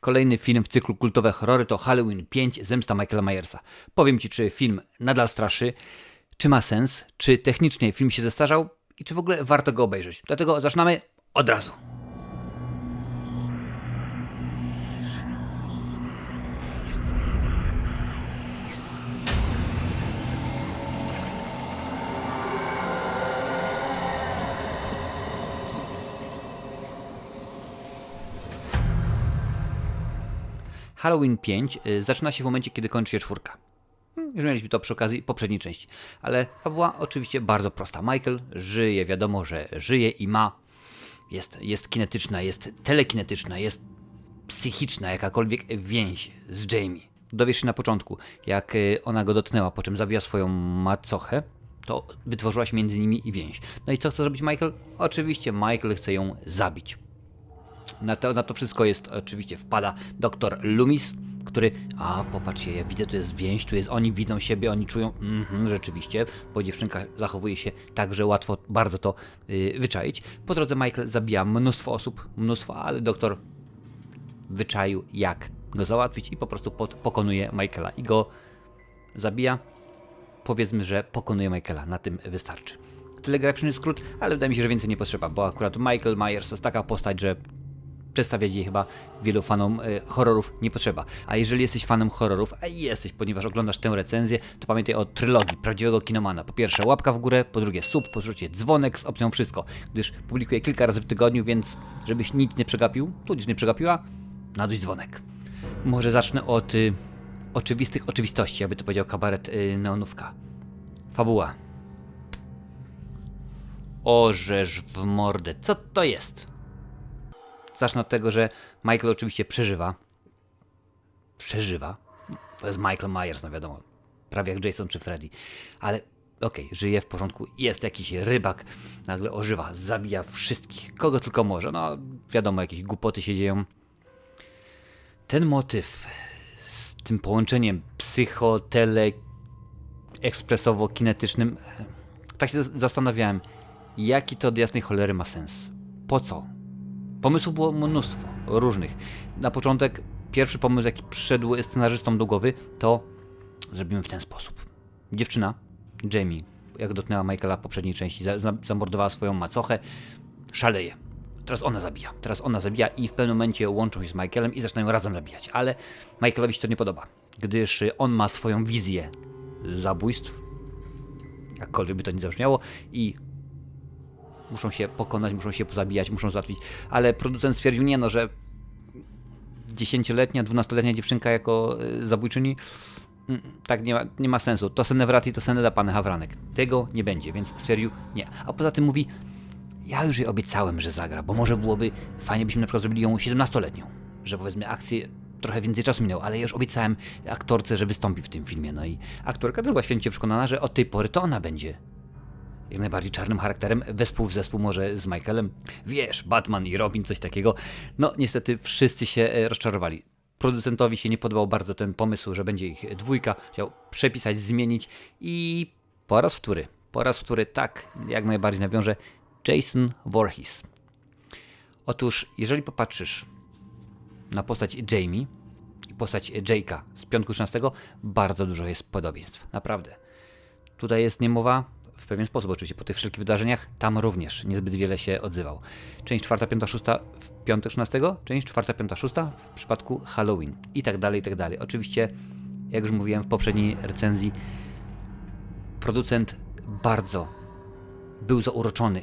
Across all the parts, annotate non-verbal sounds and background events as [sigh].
Kolejny film w cyklu kultowe horrory to Halloween 5 Zemsta Michaela Myersa. Powiem Ci, czy film nadal straszy, czy ma sens, czy technicznie film się zestarzał i czy w ogóle warto go obejrzeć. Dlatego zaczynamy od razu. Halloween 5 y, zaczyna się w momencie, kiedy kończy się czwórka. Hmm, Już mieliśmy to przy okazji poprzedniej części. Ale fabuła oczywiście bardzo prosta. Michael żyje, wiadomo, że żyje i ma. Jest, jest kinetyczna, jest telekinetyczna, jest psychiczna, jakakolwiek więź z Jamie. Dowiesz się na początku, jak y, ona go dotknęła, po czym zabija swoją macochę, to wytworzyła się między nimi więź. No i co chce zrobić Michael? Oczywiście Michael chce ją zabić. Na to, na to wszystko jest oczywiście wpada doktor Loomis, który, a popatrzcie, ja widzę, tu jest więź, tu jest, oni widzą siebie, oni czują, mhm, rzeczywiście, bo dziewczynka zachowuje się tak, że łatwo bardzo to yy, wyczaić. Po drodze Michael zabija mnóstwo osób, mnóstwo, ale doktor wyczaił, jak go załatwić i po prostu pod, pokonuje Michaela i go zabija. Powiedzmy, że pokonuje Michaela, na tym wystarczy. Telegraficzny skrót, ale wydaje mi się, że więcej nie potrzeba, bo akurat Michael Myers to jest taka postać, że przedstawiać jej chyba wielu fanom e, horrorów nie potrzeba. A jeżeli jesteś fanem horrorów, a jesteś, ponieważ oglądasz tę recenzję, to pamiętaj o trylogii prawdziwego kinomana. Po pierwsze łapka w górę, po drugie sub, po trzecie dzwonek z opcją wszystko, gdyż publikuję kilka razy w tygodniu, więc żebyś nic nie przegapił, tudzież nie przegapiła, naduj dzwonek. Może zacznę od y, oczywistych oczywistości, aby to powiedział kabaret y, neonówka. Fabuła. Orzesz w mordę. Co to jest? Zacznę od tego, że Michael oczywiście przeżywa. Przeżywa. To jest Michael Myers, no wiadomo. Prawie jak Jason czy Freddy. Ale okej, żyje w porządku. Jest jakiś rybak, nagle ożywa, zabija wszystkich, kogo tylko może. No, wiadomo, jakieś głupoty się dzieją. Ten motyw z tym połączeniem psychotele ekspresowo-kinetycznym, tak się zastanawiałem, jaki to od jasnej cholery ma sens. Po co? Pomysłów było mnóstwo różnych. Na początek pierwszy pomysł, jaki przyszedł scenarzystom do głowy, to zrobimy w ten sposób. Dziewczyna, Jamie, jak dotknęła Michaela w poprzedniej części, za- za- zamordowała swoją macochę, szaleje. Teraz ona zabija. Teraz ona zabija i w pewnym momencie łączą się z Michaelem i zaczynają razem zabijać. Ale Michaelowi się to nie podoba, gdyż on ma swoją wizję zabójstw, jakkolwiek by to nie zabrzmiało, i muszą się pokonać, muszą się pozabijać, muszą załatwić. Ale producent stwierdził, nie no, że dziesięcioletnia, dwunastoletnia dziewczynka jako y, zabójczyni, mm, tak nie ma, nie ma sensu. To senne wraty, to senne da pan Hawranek. Tego nie będzie, więc stwierdził nie. A poza tym mówi, ja już jej obiecałem, że zagra, bo może byłoby fajnie, byśmy na przykład zrobili ją 17-letnią, że powiedzmy akcję trochę więcej czasu minęło, ale ja już obiecałem aktorce, że wystąpi w tym filmie. No i aktorka też była święcie przekonana, że od tej pory to ona będzie jak najbardziej czarnym charakterem, wespół w zespół może z Michaelem. Wiesz, Batman i Robin, coś takiego. No, niestety wszyscy się e, rozczarowali. Producentowi się nie podobał bardzo ten pomysł, że będzie ich dwójka. Chciał przepisać, zmienić i po raz wtóry, po raz wtóry tak, jak najbardziej nawiąże Jason Voorhees. Otóż, jeżeli popatrzysz na postać Jamie i postać Jake'a z piątku 13, bardzo dużo jest podobieństw. Naprawdę. Tutaj jest niemowa w pewien sposób, oczywiście po tych wszelkich wydarzeniach, tam również niezbyt wiele się odzywał. Część 4, 5, 6 w piątek 13, część 4, 5, 6 w przypadku Halloween i tak dalej, i tak dalej. Oczywiście, jak już mówiłem w poprzedniej recenzji, producent bardzo był zauroczony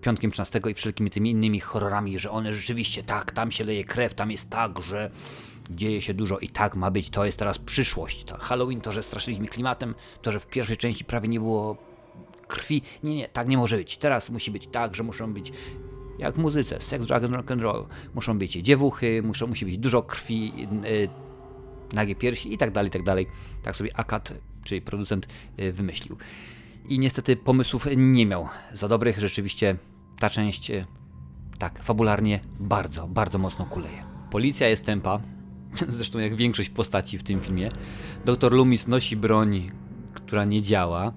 piątkiem 13 i wszelkimi tymi innymi horrorami, że one rzeczywiście tak, tam się leje krew, tam jest tak, że dzieje się dużo i tak ma być, to jest teraz przyszłość. Halloween, to, że straszyliśmy klimatem, to, że w pierwszej części prawie nie było krwi. Nie, nie, tak nie może być. Teraz musi być tak, że muszą być jak w muzyce, sex, drug and rock and roll. Muszą być dziewuchy, muszą, musi być dużo krwi, yy, nagie piersi i tak dalej, i tak dalej. Tak sobie Akat, czyli producent, yy, wymyślił. I niestety pomysłów nie miał za dobrych. Rzeczywiście ta część, yy, tak, fabularnie bardzo, bardzo mocno kuleje. Policja jest tempa, [laughs] zresztą jak większość postaci w tym filmie. Doktor Loomis nosi broń, która nie działa.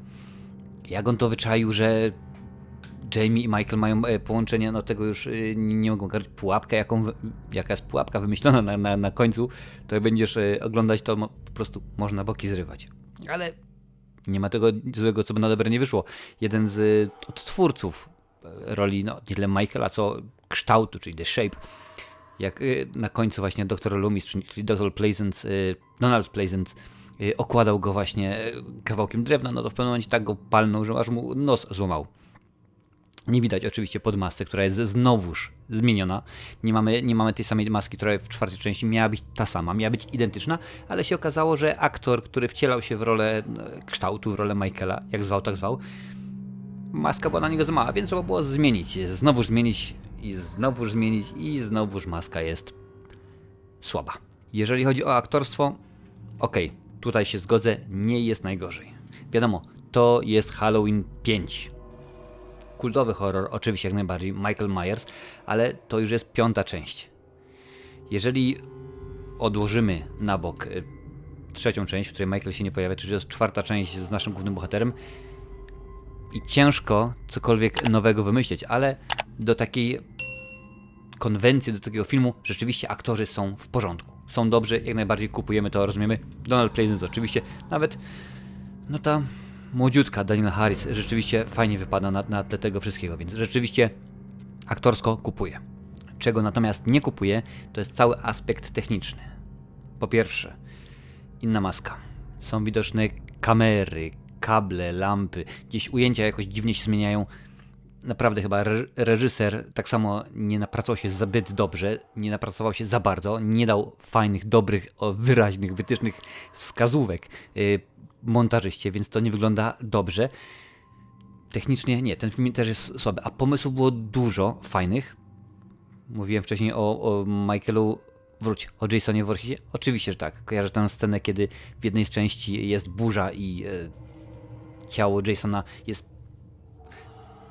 Jak on to wyczaił, że Jamie i Michael mają e, połączenie, no tego już e, nie, mogą gadać. Pułapkę, jaką, jaka jest pułapka wymyślona na, na, na końcu, to jak będziesz e, oglądać, to po prostu można boki zrywać. Ale nie ma tego złego, co by na dobre nie wyszło. Jeden z odtwórców roli, no nie tyle Michaela, co kształtu, czyli The Shape, jak na końcu właśnie dr Loomis, czyli dr Pleasant, Donald Pleasant okładał go właśnie y, kawałkiem drewna, no to w pewnym momencie tak go palnął, że aż mu nos złamał. Nie widać oczywiście pod masce, która jest znowuż zmieniona. Nie mamy, nie mamy tej samej maski, która w czwartej części miała być ta sama, miała być identyczna, ale się okazało, że aktor, który wcielał się w rolę e, kształtu, w rolę Michaela, jak zwał, tak zwał, maska była na niego za mała, więc trzeba było zmienić, znowuż zmienić i znowuż zmienić i znowuż maska jest słaba. Jeżeli chodzi o aktorstwo, okej, tutaj się zgodzę, nie jest najgorzej. Wiadomo, to jest Halloween 5. Kultowy horror, oczywiście jak najbardziej, Michael Myers, ale to już jest piąta część. Jeżeli odłożymy na bok y, trzecią część, w której Michael się nie pojawia, czyli jest czwarta część z naszym głównym bohaterem, i ciężko cokolwiek nowego wymyśleć, ale do takiej konwencji, do takiego filmu rzeczywiście aktorzy są w porządku. Są dobrzy, jak najbardziej kupujemy to, rozumiemy. Donald Pleasence oczywiście, nawet no ta młodziutka Daniela Harris rzeczywiście fajnie wypada na, na tle tego wszystkiego, więc rzeczywiście aktorsko kupuję. Czego natomiast nie kupuję, to jest cały aspekt techniczny. Po pierwsze, inna maska. Są widoczne kamery, kable, lampy, gdzieś ujęcia jakoś dziwnie się zmieniają. Naprawdę chyba re- reżyser tak samo nie napracował się zbyt dobrze, nie napracował się za bardzo, nie dał fajnych, dobrych, wyraźnych, wytycznych wskazówek yy, montażyście, więc to nie wygląda dobrze. Technicznie nie, ten film też jest słaby, a pomysłów było dużo fajnych. Mówiłem wcześniej o, o Michaelu Wróć, o Jasonie Voorheesie? Oczywiście, że tak. Kojarzę tę scenę, kiedy w jednej z części jest burza i e, ciało Jasona jest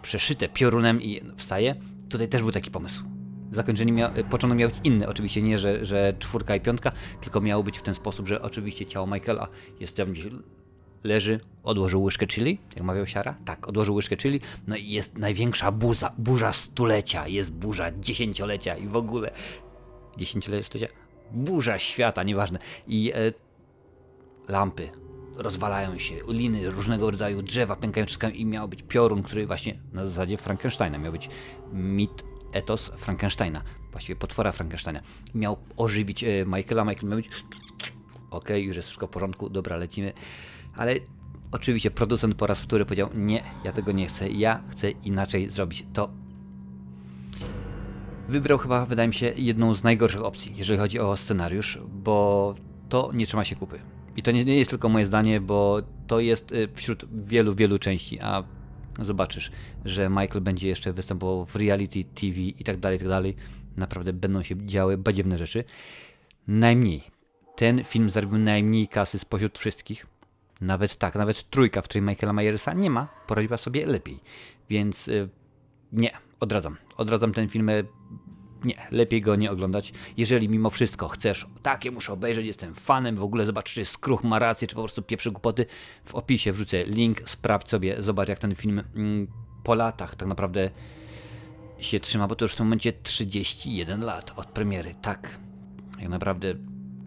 przeszyte piorunem i wstaje. Tutaj też był taki pomysł. Zakończenie miał, początek miał być inny, oczywiście nie, że, że czwórka i piątka, tylko miało być w ten sposób, że oczywiście ciało Michaela jest tam gdzieś leży, odłożył łyżkę chili, jak mawiał Siara, tak, odłożył łyżkę chili, no i jest największa burza, burza stulecia, jest burza dziesięciolecia i w ogóle. Dziesięciolecia, burza świata, nieważne. I e, lampy rozwalają się, liny różnego rodzaju, drzewa pękają wszystko i miał być piorun, który właśnie na zasadzie Frankensteina, miał być mit, etos Frankensteina, właściwie potwora Frankensteina. Miał ożywić e, Michaela, Michael miał być okej, już jest wszystko w porządku, dobra, lecimy. Ale oczywiście producent po raz wtóry powiedział, nie, ja tego nie chcę, ja chcę inaczej zrobić to. Wybrał chyba, wydaje mi się, jedną z najgorszych opcji, jeżeli chodzi o scenariusz, bo to nie trzyma się kupy. I to nie, nie jest tylko moje zdanie, bo to jest y, wśród wielu, wielu części, a zobaczysz, że Michael będzie jeszcze występował w reality TV i tak dalej, i tak dalej. Naprawdę będą się działy badziewne rzeczy. Najmniej. Ten film zarobił najmniej kasy spośród wszystkich. Nawet tak, nawet trójka, w której Michaela Myersa nie ma, poradziła sobie lepiej. Więc y, nie, odradzam. Odradzam ten film. Nie, lepiej go nie oglądać. Jeżeli mimo wszystko chcesz, takie muszę obejrzeć, jestem fanem, w ogóle zobacz, czy Skruch ma rację, czy po prostu pieprzy głupoty. W opisie wrzucę link, sprawdź sobie, zobacz jak ten film mm, po latach tak naprawdę się trzyma, bo to już w tym momencie 31 lat od premiery. Tak, jak naprawdę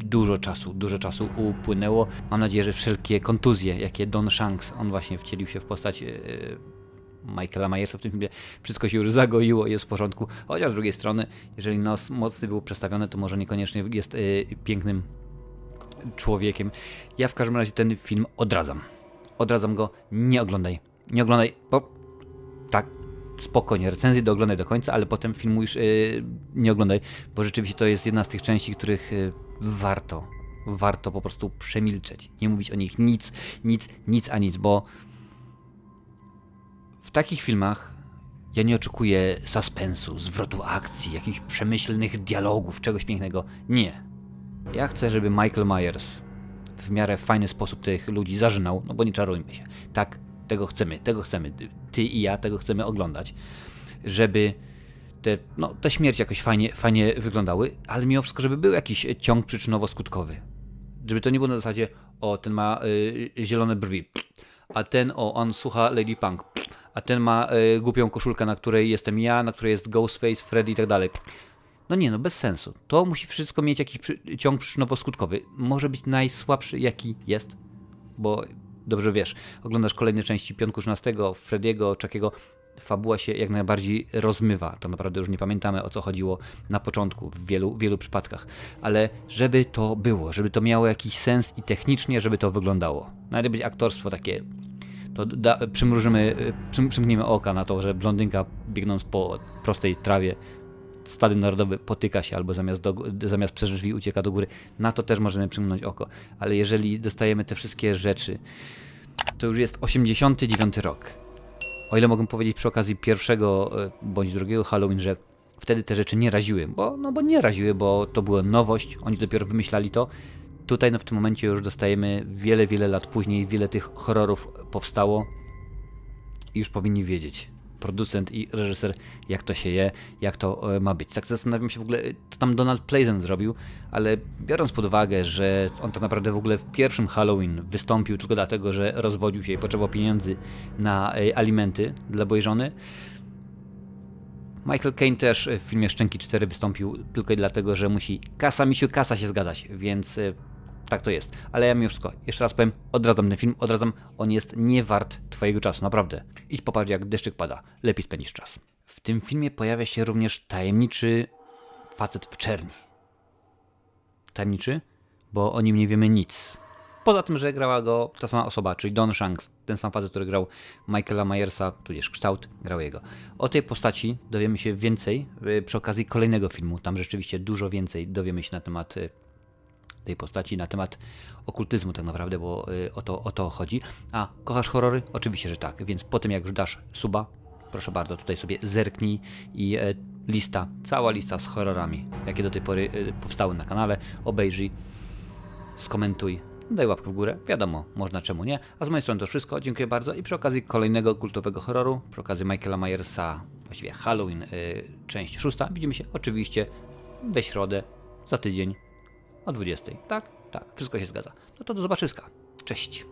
dużo czasu, dużo czasu upłynęło. Mam nadzieję, że wszelkie kontuzje, jakie Don Shanks, on właśnie wcielił się w postać yy, Michaela Myersa w tym filmie, wszystko się już zagoiło, jest w porządku. Chociaż z drugiej strony, jeżeli nos mocny był przestawiony, to może niekoniecznie jest yy, pięknym człowiekiem. Ja w każdym razie ten film odradzam. Odradzam go, nie oglądaj. Nie oglądaj, bo tak, spokojnie, recenzję dooglądaj do końca, ale potem filmu już yy, nie oglądaj, bo rzeczywiście to jest jedna z tych części, których yy, warto, warto po prostu przemilczeć. Nie mówić o nich nic, nic, nic a nic, bo w takich filmach ja nie oczekuję suspensu, zwrotu akcji, jakichś przemyślnych dialogów, czegoś pięknego. Nie. Ja chcę, żeby Michael Myers w miarę fajny sposób tych ludzi zażynał, no bo nie czarujmy się. Tak, tego chcemy, tego chcemy. Ty i ja tego chcemy oglądać, żeby te, no, te śmierci jakoś fajnie, fajnie wyglądały, ale mimo wszystko, żeby był jakiś ciąg przyczynowo-skutkowy. Żeby to nie było na zasadzie, o, ten ma y, zielone brwi, a ten, o, on słucha Lady Punk, a ten ma y, głupią koszulkę, na której jestem ja, na której jest Ghostface, Freddy i tak dalej. No nie, no bez sensu. To musi wszystko mieć jakiś przy, ciąg przyczynowo-skutkowy. Może być najsłabszy, jaki jest, bo dobrze wiesz, oglądasz kolejne części Pionku 13, Frediego, Chuckiego, fabuła się jak najbardziej rozmywa. To naprawdę już nie pamiętamy o co chodziło na początku w wielu, wielu przypadkach. Ale żeby to było, żeby to miało jakiś sens i technicznie, żeby to wyglądało. Być aktorstwo takie to da, przymrużymy, przym, przymkniemy oka na to, że blondynka biegnąc po prostej trawie Stadion Narodowy potyka się albo zamiast, do, zamiast przez drzwi ucieka do góry. Na to też możemy przymknąć oko. Ale jeżeli dostajemy te wszystkie rzeczy, to już jest 89 rok. O ile mogę powiedzieć przy okazji pierwszego e, bądź drugiego Halloween, że wtedy te rzeczy nie raziły, bo, no bo nie raziły, bo to była nowość, oni dopiero wymyślali to. Tutaj no w tym momencie już dostajemy wiele, wiele lat później, wiele tych horrorów powstało i już powinni wiedzieć, producent i reżyser, jak to się je, jak to e, ma być. Tak zastanawiam się w ogóle, co tam Donald Pleasant zrobił, ale biorąc pod uwagę, że on tak naprawdę w ogóle w pierwszym Halloween wystąpił tylko dlatego, że rozwodził się i potrzebował pieniędzy na e, alimenty dla byłej żony, Michael Caine też w filmie Szczęki 4 wystąpił tylko dlatego, że musi kasa misiu kasa się zgadzać, więc e, tak to jest. Ale ja mimo wszystko, jeszcze raz powiem, odradzam ten film, odradzam, on jest nie wart twojego czasu, naprawdę. Idź popatrz jak deszczyk pada, lepiej spędzisz czas. W tym filmie pojawia się również tajemniczy facet w czerni. Tajemniczy? Bo o nim nie wiemy nic. Poza tym, że grała go ta sama osoba, czyli Don Shanks, ten sam facet, który grał Michaela Myersa, tudzież kształt, grał jego. O tej postaci dowiemy się więcej y, przy okazji kolejnego filmu. Tam rzeczywiście dużo więcej dowiemy się na temat y, tej postaci, na temat okultyzmu tak naprawdę, bo y, o to, o to chodzi. A kochasz horrory? Oczywiście, że tak. Więc po tym jak już dasz suba, proszę bardzo, tutaj sobie zerknij i e, lista, cała lista z horrorami, jakie do tej pory y, powstały na kanale, obejrzyj, skomentuj, daj łapkę w górę, wiadomo, można czemu nie. A z mojej strony to wszystko, dziękuję bardzo i przy okazji kolejnego kultowego horroru, przy okazji Michaela Myersa, właściwie Halloween, y, część szósta, widzimy się oczywiście we środę, za tydzień o 20. Tak? Tak, wszystko się zgadza. No to do zobaczyska. Cześć.